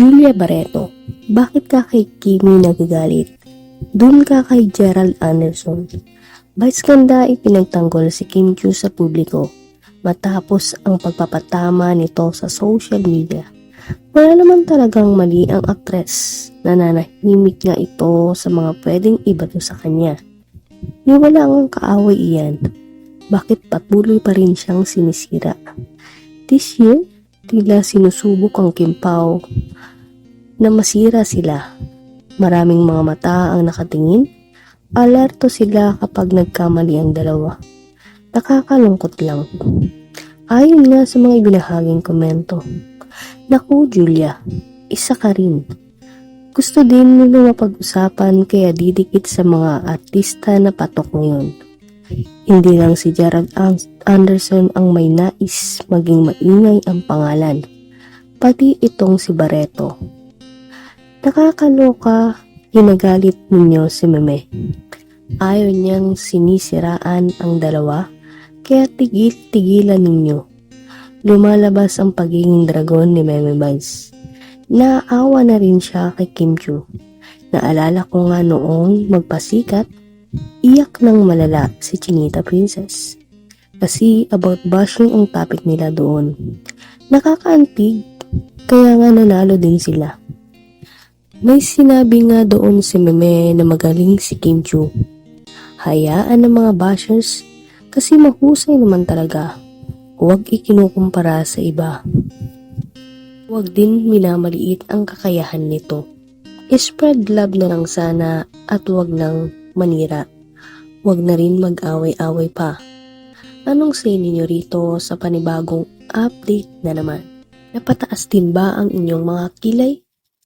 Julia Barreto, bakit ka kay Kimi nagagalit? Doon ka kay Gerald Anderson. Vice ganda ipinagtanggol si Kim Chiu sa publiko matapos ang pagpapatama nito sa social media. Wala naman talagang mali ang aktres. Nananahimik nga ito sa mga pwedeng ibato sa kanya. Ni wala ang kaaway iyan. Bakit patuloy pa rin siyang sinisira? This year, tila sinusubok ang Kim Pao na masira sila. Maraming mga mata ang nakatingin. Alerto sila kapag nagkamali ang dalawa. Nakakalungkot lang. Ayon nga sa mga ibinahaging komento. Naku, Julia, isa ka rin. Gusto din nila mapag-usapan kaya didikit sa mga artista na patok ngayon. Hindi lang si Gerald Anderson ang may nais maging maingay ang pangalan. Pati itong si Barreto. Nakakaloka, ginagalit ninyo si Meme. Ayaw niyang sinisiraan ang dalawa, kaya tigil-tigilan ninyo. Lumalabas ang pagiging dragon ni Meme Vice. Naawa na rin siya kay Kim Chu. Naalala ko nga noong magpasikat, iyak ng malala si Chinita Princess. Kasi about bashing ang topic nila doon. Nakakaantig, kaya nga nanalo din sila. May sinabi nga doon si Meme na magaling si Kim Chu. Hayaan ng mga bashers kasi mahusay naman talaga. Huwag ikinukumpara sa iba. Huwag din minamaliit ang kakayahan nito. I-spread love na lang sana at huwag nang manira. Huwag na rin mag-away-away pa. Anong say ninyo rito sa panibagong update na naman? Napataas din ba ang inyong mga kilay?